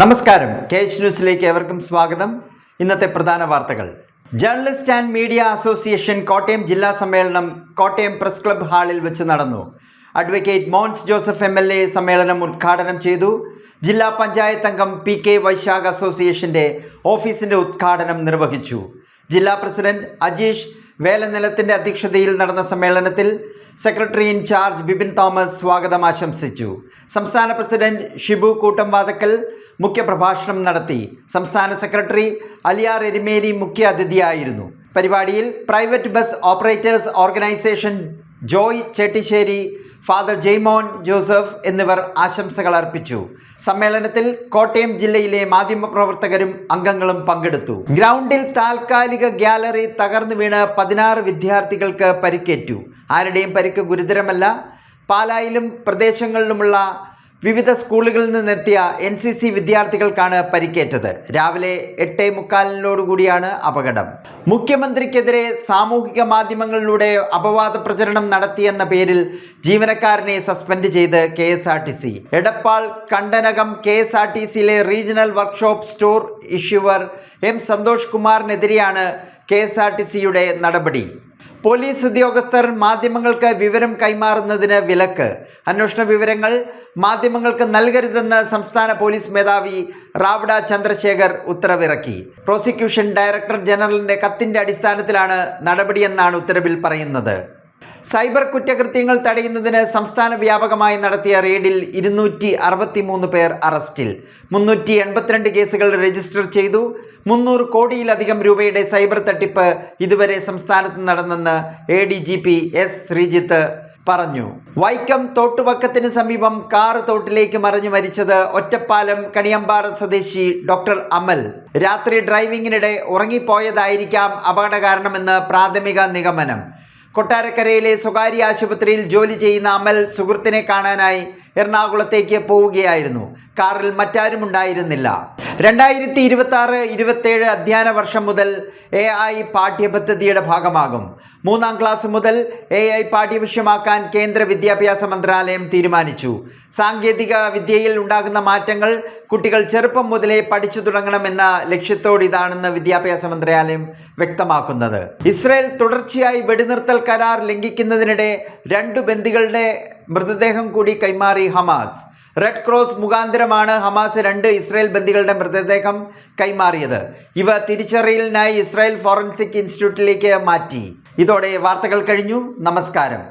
നമസ്കാരം. K H ന്യൂസിലേക്ക് ഏവർക്കും സ്വാഗതം. ഇന്നത്തെ പ്രധാന വാർത്തകൾ. Journalist and media association Kottayam ജില്ലാ സമ്മേളനം കോട്ടയം പ്രസ് ക്ലബ് ഹാളിൽ വെച്ച് നടന്നു. Advocate Mons Joseph M L A സമ്മേളനം ഉദ്ഘാടനം ചെയ്തു. ജില്ലാ പഞ്ചായത്ത് അംഗം പി കെ വൈശാഖ് അസോസിയേഷന്റെ ഓഫീസിന്റെ ഉദ്ഘാടനം നിർവഹിച്ചു. ജില്ലാ പ്രസിഡന്റ് അജീഷ് വേലനിലത്തിന്റെ അധ്യക്ഷതയിൽ നടന്ന സമ്മേളനത്തിൽ സെക്രട്ടറി ഇൻചാർജ് ബിപിൻ തോമസ് സ്വാഗതം ആശംസിച്ചു. സംസ്ഥാന പ്രസിഡന്റ് ഷിബു കൂട്ടംവാതക്കൽ മുഖ്യപ്രഭാഷണം നടത്തി. സംസ്ഥാന സെക്രട്ടറി അലിയാർ എരിമേലി മുഖ്യ അതിഥിയായിരുന്നു. പരിപാടിയിൽ private bus operators organisation Joy Chettissery father Jaimon Joseph എന്നിവർ ആശംസകൾ അർപ്പിച്ചു. സമ്മേളനത്തിൽ കോട്ടയം ജില്ലയിലെ മാധ്യമ പ്രവർത്തകരും അംഗങ്ങളും പങ്കെടുത്തു. ഗ്രൗണ്ടിൽ താൽക്കാലിക ഗ്യാലറി തകർന്നു വീണ് പതിനാറ് വിദ്യാർത്ഥികൾക്ക് പരിക്കേറ്റു. ആരുടെയും പരിക്ക് ഗുരുതരമല്ല. പാലായിലും പ്രദേശങ്ങളിലുമുള്ള വിവിധ സ്കൂളുകളിൽ നിന്നെത്തിയ എൻ സി സി വിദ്യാർത്ഥികൾക്കാണ് പരിക്കേറ്റത്. രാവിലെ എട്ടേ മുക്കാലിനോടുകൂടിയാണ് അപകടം. മുഖ്യമന്ത്രിക്കെതിരെ സാമൂഹിക മാധ്യമങ്ങളിലൂടെ അപവാദ പ്രചരണം നടത്തിയെന്ന പേരിൽ ജീവനക്കാരനെ സസ്പെൻഡ് ചെയ്ത് K S R T C. Edappal Kandanakam K S R T സിയിലെ regional workshop store issuer M Santhosh കുമാറിനെതിരെയാണ് K S R T സിയുടെ നടപടി. പോലീസ് ഉദ്യോഗസ്ഥർ മാധ്യമങ്ങൾക്ക് വിവരം കൈമാറുന്നതിന് വിലക്ക്. അന്വേഷണ വിവരങ്ങൾ മാധ്യമങ്ങൾക്ക് നൽകരുതെന്ന് സംസ്ഥാന പോലീസ് മേധാവി റാവ്ഡ ചന്ദ്രശേഖർ ഉത്തരവിറക്കി. പ്രോസിക്യൂഷൻ ഡയറക്ടർ ജനറലിന്റെ കത്തിന്റെ അടിസ്ഥാനത്തിലാണ് നടപടിയെന്നാണ് ഉത്തരവിൽ പറയുന്നത്. സൈബർ കുറ്റകൃത്യങ്ങൾ തടയുന്നതിന് സംസ്ഥാന വ്യാപകമായി നടത്തിയ റെയ്ഡിൽ ഇരുന്നൂറ്റി അറുപത്തി മൂന്ന് പേർ അറസ്റ്റിൽ. മുന്നൂറ്റി എൺപത്തിരണ്ട് കേസുകൾ രജിസ്റ്റർ ചെയ്തു. മുന്നൂറ് കോടിയിലധികം രൂപയുടെ സൈബർ തട്ടിപ്പ് ഇതുവരെ സംസ്ഥാനത്ത് നടന്നെന്ന് A D G P S Sreejith പറഞ്ഞു. വൈക്കം തോട്ടുവക്കത്തിന് സമീപം കാർ തോട്ടിലേക്ക് മറിഞ്ഞു മരിച്ചത് ഒറ്റപ്പാലം കണിയമ്പാറ സ്വദേശി ഡോക്ടർ അമൽ. രാത്രി ഡ്രൈവിംഗിനിടെ ഉറങ്ങിപ്പോയതായിരിക്കാം അപകട കാരണമെന്ന് പ്രാഥമിക നിഗമനം. കൊട്ടാരക്കരയിലെ സ്വകാര്യ ആശുപത്രിയിൽ ജോലി ചെയ്യുന്ന അമൽ സുഹൃത്തിനെ കാണാനായി എറണാകുളത്തേക്ക് പോവുകയായിരുന്നു. കാറിൽ മറ്റാരും ഉണ്ടായിരുന്നില്ല രണ്ടായിരത്തി ഇരുപത്തി ആറ് ഇരുപത്തേഴ് അധ്യയന വർഷം മുതൽ എ ഐ പാഠ്യപദ്ധതിയുടെ ഭാഗമാകും. മൂന്നാം ക്ലാസ് മുതൽ എ ഐ പാഠ്യവിഷയമാക്കാൻ കേന്ദ്ര വിദ്യാഭ്യാസ മന്ത്രാലയം തീരുമാനിച്ചു. സാങ്കേതിക വിദ്യയിൽ ഉണ്ടാകുന്ന മാറ്റങ്ങൾ കുട്ടികൾ ചെറുപ്പം മുതലേ പഠിച്ചു തുടങ്ങണമെന്ന ലക്ഷ്യത്തോട് ഇതാണെന്ന് വിദ്യാഭ്യാസ മന്ത്രാലയം വ്യക്തമാക്കുന്നത്. ഇസ്രയേൽ തുടർച്ചയായി വെടിനിർത്തൽ കരാർ ലംഘിക്കുന്നതിനിടെ രണ്ടു ബന്ദികളുടെ മൃതദേഹം കൂടി കൈമാറി ഹമാസ്. റെഡ് ക്രോസ് മുഖാന്തരമാണ് ഹമാസ് രണ്ട് ഇസ്രായേൽ ബന്ദികളുടെ മൃതദേഹം കൈമാറിയത്. ഇവ തിരിച്ചറിയലിനായി ഇസ്രായേൽ ഫോറൻസിക് ഇൻസ്റ്റിറ്റ്യൂട്ടിലേക്ക് മാറ്റി. ഇതോടെ വാർത്തകൾ കഴിഞ്ഞു. നമസ്കാരം.